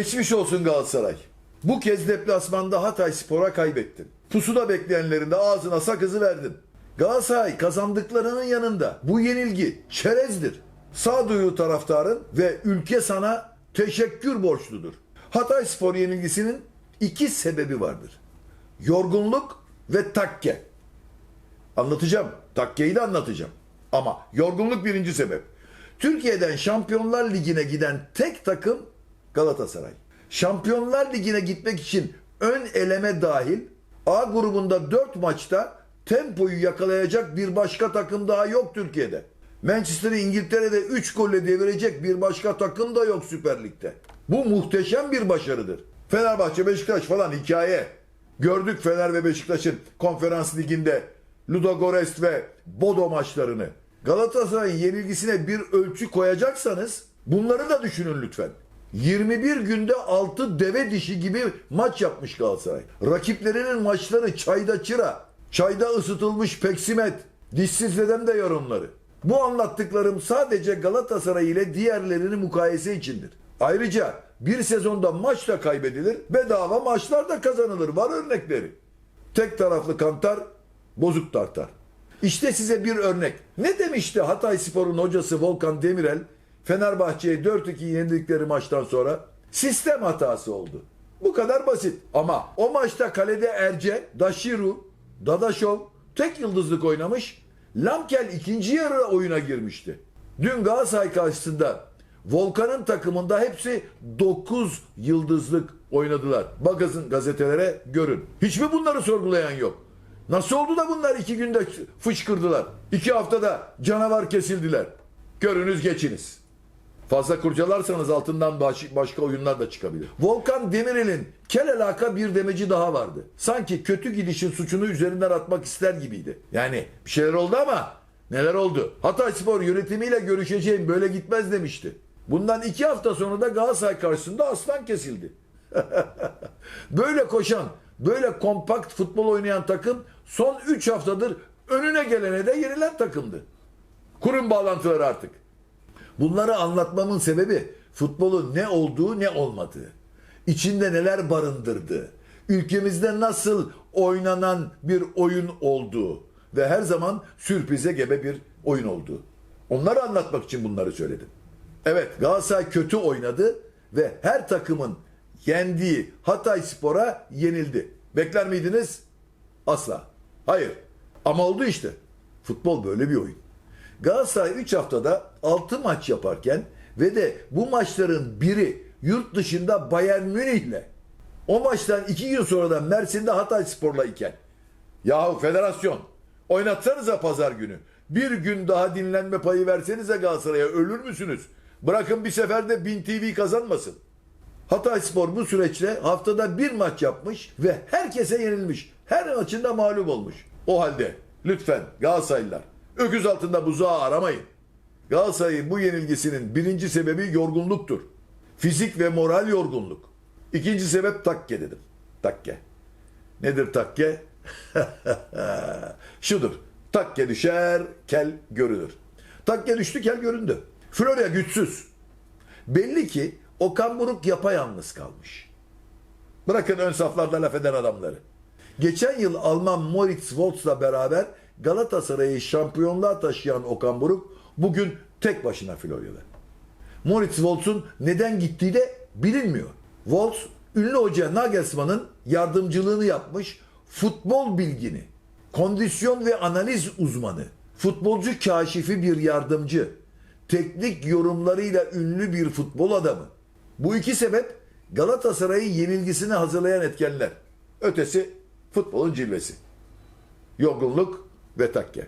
Geçmiş olsun Galatasaray. Bu kez deplasmanda Hatay Spor'a kaybettin. Pusuda bekleyenlerin de ağzına sakızı verdin. Galatasaray kazandıklarının yanında bu yenilgi çerezdir. Sağduyu taraftarın ve ülke sana teşekkür borçludur. Hatay Spor yenilgisinin iki sebebi vardır. Yorgunluk ve takke. Anlatacağım. Takkeyi de anlatacağım. Ama yorgunluk birinci sebep. Türkiye'den Şampiyonlar Ligi'ne giden tek takım Galatasaray. Şampiyonlar Ligi'ne gitmek için ön eleme dahil A grubunda 4 maçta tempoyu yakalayacak bir başka takım daha yok Türkiye'de. Manchester'ı İngiltere'de 3 golle devirecek bir başka takım da yok Süper Lig'de. Bu muhteşem bir başarıdır. Fenerbahçe, Beşiktaş falan hikaye. Gördük Fener ve Beşiktaş'ın konferans liginde Ludogorets ve Bodo maçlarını. Galatasaray'ın yenilgisine bir ölçü koyacaksanız bunları da düşünün lütfen. 21 günde 6 deve dişi gibi maç yapmış Galatasaray. Rakiplerinin maçları çayda çıra, çayda ısıtılmış peksimet, dişsiz dedem de yer onları. Bu anlattıklarım sadece Galatasaray ile diğerlerini mukayese içindir. Ayrıca bir sezonda maç da kaybedilir, bedava maçlar da kazanılır. Var örnekleri. Tek taraflı kantar, bozuk tartar. İşte size bir örnek. Ne demişti Hatay Spor'un hocası Volkan Demirel Fenerbahçe'ye 4-2 yenildikleri maçtan sonra? Sistem hatası oldu. Bu kadar basit. Ama o maçta kalede Erce, Dashiru, Dadaşov tek yıldızlık oynamış. Lamkel ikinci yarı oyuna girmişti. Dün Galatasaray karşısında Volkan'ın takımında hepsi 9 yıldızlık oynadılar. Bakın gazetelere görün. Hiç mi bunları sorgulayan yok? Nasıl oldu da bunlar iki günde fışkırdılar? İki haftada canavar kesildiler. Görünüz geçiniz. Fazla kurcalarsanız altından baş- başka oyunlar da çıkabilir. Volkan Demirel'in kel alaka bir demeci daha vardı. Sanki kötü gidişin suçunu üzerinden atmak ister gibiydi. Yani bir şeyler oldu ama neler oldu? Hatay Spor yönetimiyle görüşeceğim böyle gitmez demişti. Bundan iki hafta sonra da Galatasaray karşısında aslan kesildi. böyle koşan, böyle kompakt futbol oynayan takım son 3 haftadır önüne gelene de yenilen takımdı. Kurun bağlantıları artık. Bunları anlatmamın sebebi futbolun ne olduğu ne olmadığı. İçinde neler barındırdığı. Ülkemizde nasıl oynanan bir oyun olduğu ve her zaman sürprize gebe bir oyun olduğu. Onları anlatmak için bunları söyledim. Evet Galatasaray kötü oynadı ve her takımın yendiği Hatay Spor'a yenildi. Bekler miydiniz? Asla. Hayır. Ama oldu işte. Futbol böyle bir oyun. Galatasaray 3 haftada 6 maç yaparken ve de bu maçların biri yurt dışında Bayern Münih'le o maçtan 2 gün sonra da Mersin'de Hatay Spor'la iken yahu federasyon oynatsanıza pazar günü. Bir gün daha dinlenme payı versenize Galatasaray'a ölür müsünüz? Bırakın bir seferde 1000 TV kazanmasın. Hatay Spor bu süreçte haftada bir maç yapmış ve herkese yenilmiş. Her maçında mağlup olmuş. O halde lütfen Galatasaraylılar öküz altında buzağı aramayın. Galatasaray'ın bu yenilgisinin birinci sebebi yorgunluktur. Fizik ve moral yorgunluk. İkinci sebep takke dedim. Takke. Nedir takke? Şudur. Takke düşer, kel görünür. Takke düştü, kel göründü. Florya güçsüz. Belli ki Okan Buruk yapayalnız kalmış. Bırakın ön saflarda laf eden adamları. Geçen yıl Alman Moritz Wolfs'la beraber Galatasaray'ı şampiyonluğa taşıyan Okan Buruk bugün tek başına Florya'da. Moritz Wolfs'un neden gittiği de bilinmiyor. Wolfs, ünlü hoca Nagelsmann'ın yardımcılığını yapmış futbol bilgini, kondisyon ve analiz uzmanı, futbolcu kaşifi bir yardımcı, teknik yorumlarıyla ünlü bir futbol adamı. Bu iki sebep Galatasaray'ın yenilgisini hazırlayan etkenler. Ötesi futbolun cilvesi. Yorgunluk ve takke.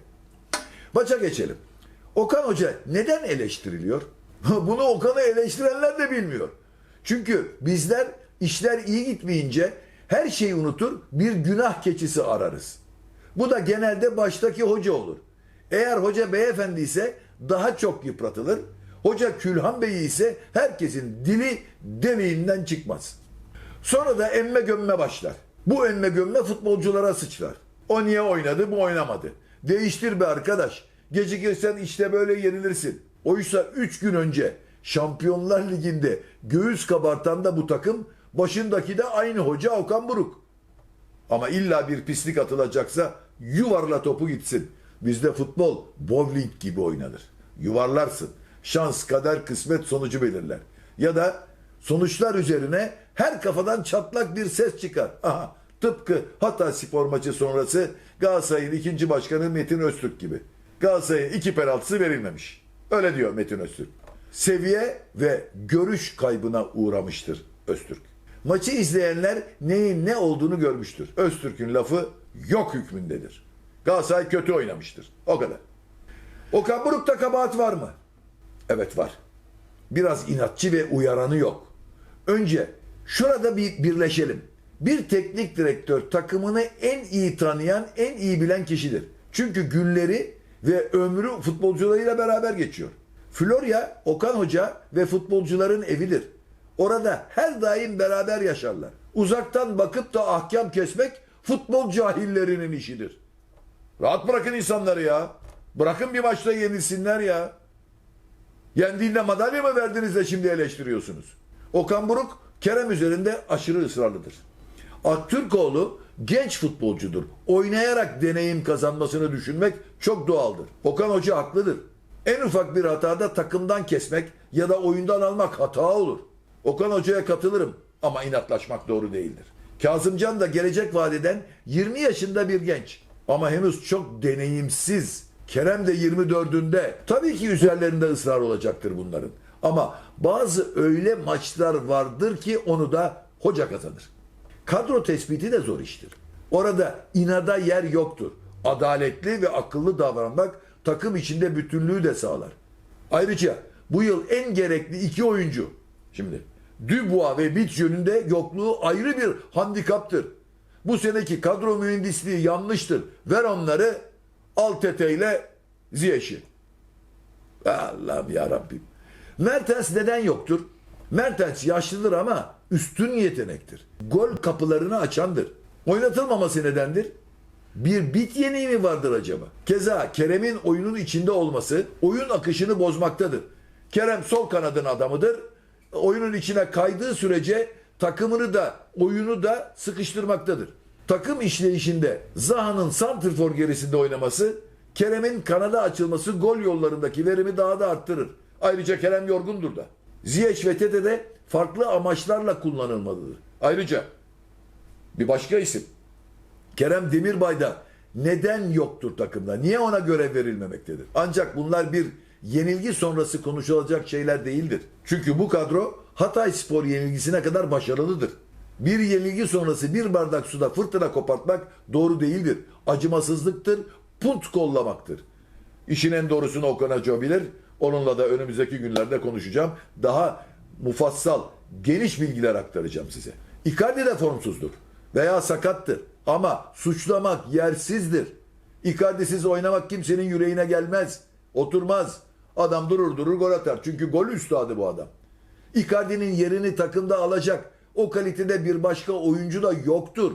Maça geçelim. Okan Hoca neden eleştiriliyor? Bunu Okan'ı eleştirenler de bilmiyor. Çünkü bizler işler iyi gitmeyince her şeyi unutur bir günah keçisi ararız. Bu da genelde baştaki hoca olur. Eğer hoca beyefendi ise daha çok yıpratılır. Hoca Külhan Bey ise herkesin dili deliğinden çıkmaz. Sonra da emme gömme başlar. Bu emme gömme futbolculara sıçrar. O niye oynadı bu oynamadı. Değiştir be arkadaş. Gecikirsen işte böyle yenilirsin. Oysa 3 gün önce Şampiyonlar Ligi'nde göğüs kabartan da bu takım, başındaki de aynı hoca Okan Buruk. Ama illa bir pislik atılacaksa yuvarla topu gitsin. Bizde futbol bowling gibi oynanır. Yuvarlarsın. Şans, kader, kısmet sonucu belirler. Ya da sonuçlar üzerine her kafadan çatlak bir ses çıkar. Aha, tıpkı Hatay spor maçı sonrası Galatasaray'ın ikinci başkanı Metin Öztürk gibi. Galatasaray'ın iki penaltısı verilmemiş. Öyle diyor Metin Öztürk. Seviye ve görüş kaybına uğramıştır Öztürk. Maçı izleyenler neyin ne olduğunu görmüştür. Öztürk'ün lafı yok hükmündedir. Galatasaray kötü oynamıştır. O kadar. Okan Buruk'ta kabahat var mı? Evet var. Biraz inatçı ve uyaranı yok. Önce şurada bir birleşelim. Bir teknik direktör takımını en iyi tanıyan, en iyi bilen kişidir. Çünkü günleri ve ömrü futbolcularıyla beraber geçiyor. Florya, Okan Hoca ve futbolcuların evidir. Orada her daim beraber yaşarlar. Uzaktan bakıp da ahkam kesmek futbol cahillerinin işidir. Rahat bırakın insanları ya. Bırakın bir maçta yenilsinler ya. Yendiğinde madalya mı verdiniz de şimdi eleştiriyorsunuz? Okan Buruk Kerem üzerinde aşırı ısrarlıdır. Aktürkoğlu genç futbolcudur. Oynayarak deneyim kazanmasını düşünmek çok doğaldır. Okan Hoca haklıdır. En ufak bir hatada takımdan kesmek ya da oyundan almak hata olur. Okan Hoca'ya katılırım ama inatlaşmak doğru değildir. Kazımcan da gelecek vadeden 20 yaşında bir genç ama henüz çok deneyimsiz. Kerem de 24'ünde. Tabii ki üzerlerinde ısrar olacaktır bunların. Ama bazı öyle maçlar vardır ki onu da hoca kazanır. Kadro tespiti de zor iştir. Orada inada yer yoktur. Adaletli ve akıllı davranmak takım içinde bütünlüğü de sağlar. Ayrıca bu yıl en gerekli iki oyuncu şimdi Dubois ve Bit yönünde yokluğu ayrı bir handikaptır. Bu seneki kadro mühendisliği yanlıştır. Ver onları Altete ile Ziyech'i. Allah'ım ya Rabbim. Mertens neden yoktur? Mertens yaşlıdır ama üstün yetenektir. Gol kapılarını açandır. Oynatılmaması nedendir? Bir bit yeniği mi vardır acaba? Keza Kerem'in oyunun içinde olması oyun akışını bozmaktadır. Kerem sol kanadın adamıdır. Oyunun içine kaydığı sürece takımını da oyunu da sıkıştırmaktadır. Takım işleyişinde Zaha'nın santrfor gerisinde oynaması, Kerem'in kanada açılması gol yollarındaki verimi daha da arttırır. Ayrıca Kerem yorgundur da. Ziyech ve Tete de farklı amaçlarla kullanılmalıdır. Ayrıca bir başka isim Kerem Demirbay da neden yoktur takımda? Niye ona görev verilmemektedir? Ancak bunlar bir yenilgi sonrası konuşulacak şeyler değildir. Çünkü bu kadro Hatay Spor yenilgisine kadar başarılıdır. Bir yenilgi sonrası bir bardak suda fırtına kopartmak doğru değildir. Acımasızlıktır, punt kollamaktır. İşin en doğrusunu Okan Hoca bilir. Onunla da önümüzdeki günlerde konuşacağım. Daha mufassal, geniş bilgiler aktaracağım size. Icardi de formsuzdur veya sakattır. Ama suçlamak yersizdir. Icardi'siz oynamak kimsenin yüreğine gelmez. Oturmaz. Adam durur durur gol atar. Çünkü gol üstadı bu adam. Icardi'nin yerini takımda alacak o kalitede bir başka oyuncu da yoktur.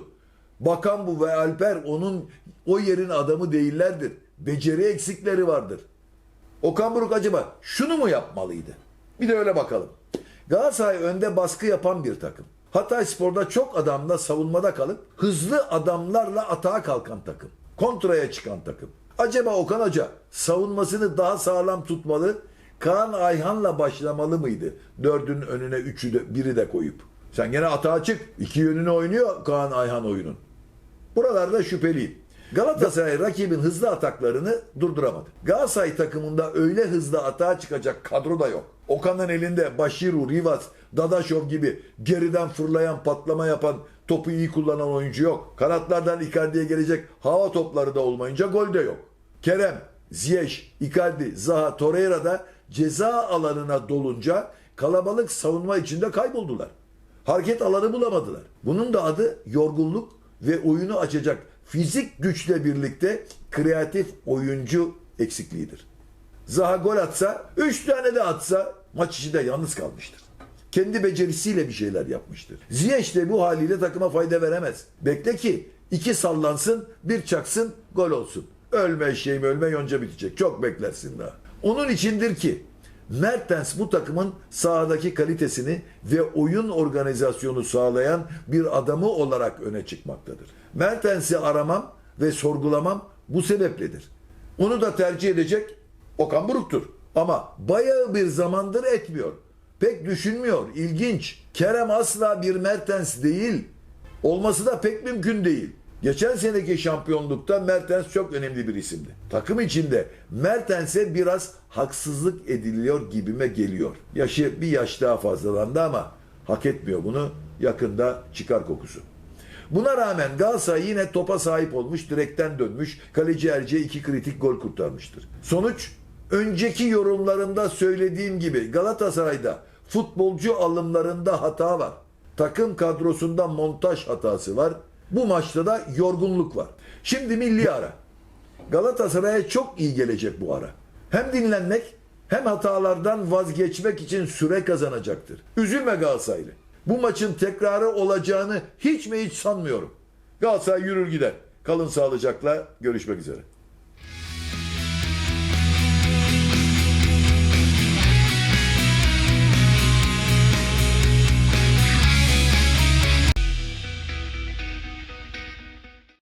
Bakan bu ve Alper onun o yerin adamı değillerdir. Beceri eksikleri vardır. Okan Buruk acaba şunu mu yapmalıydı? Bir de öyle bakalım. Galatasaray önde baskı yapan bir takım. Hatay Spor'da çok adamla savunmada kalıp hızlı adamlarla atağa kalkan takım. Kontraya çıkan takım. Acaba Okan Hoca savunmasını daha sağlam tutmalı, Kaan Ayhan'la başlamalı mıydı? Dördün önüne üçü de, biri de koyup. Sen gene atağa çık. İki yönünü oynuyor Kaan Ayhan oyunun. Buralarda şüpheliyim. Galatasaray rakibin hızlı ataklarını durduramadı. Galatasaray takımında öyle hızlı atağa çıkacak kadro da yok. Okan'ın elinde Başiru, Rivas, Dadaşov gibi geriden fırlayan, patlama yapan, topu iyi kullanan oyuncu yok. Kanatlardan Icardi'ye gelecek hava topları da olmayınca gol de yok. Kerem, Ziyech, Icardi, Zaha, Torreira da ceza alanına dolunca kalabalık savunma içinde kayboldular. Hareket alanı bulamadılar. Bunun da adı yorgunluk ve oyunu açacak fizik güçle birlikte kreatif oyuncu eksikliğidir. Zaha gol atsa, 3 tane de atsa maç içinde yalnız kalmıştır. Kendi becerisiyle bir şeyler yapmıştır. Ziyech de bu haliyle takıma fayda veremez. Bekle ki iki sallansın, bir çaksın, gol olsun. Ölme şeyim ölme yonca bitecek. Çok beklersin daha. Onun içindir ki Mertens bu takımın sahadaki kalitesini ve oyun organizasyonu sağlayan bir adamı olarak öne çıkmaktadır. Mertens'i aramam ve sorgulamam bu sebepledir. Onu da tercih edecek Okan Buruk'tur. Ama bayağı bir zamandır etmiyor. Pek düşünmüyor. İlginç. Kerem asla bir Mertens değil. Olması da pek mümkün değil. Geçen seneki şampiyonlukta Mertens çok önemli bir isimdi. Takım içinde Mertens'e biraz haksızlık ediliyor gibime geliyor. Yaşı bir yaş daha fazlalandı ama hak etmiyor bunu. Yakında çıkar kokusu. Buna rağmen Galatasaray yine topa sahip olmuş, direkten dönmüş, kaleci Erce iki kritik gol kurtarmıştır. Sonuç, önceki yorumlarımda söylediğim gibi Galatasaray'da futbolcu alımlarında hata var. Takım kadrosunda montaj hatası var. Bu maçta da yorgunluk var. Şimdi milli ara. Galatasaray'a çok iyi gelecek bu ara. Hem dinlenmek hem hatalardan vazgeçmek için süre kazanacaktır. Üzülme Galatasaraylı. Bu maçın tekrarı olacağını hiç mi hiç sanmıyorum. Galatasaray yürür gider. Kalın sağlıcakla görüşmek üzere.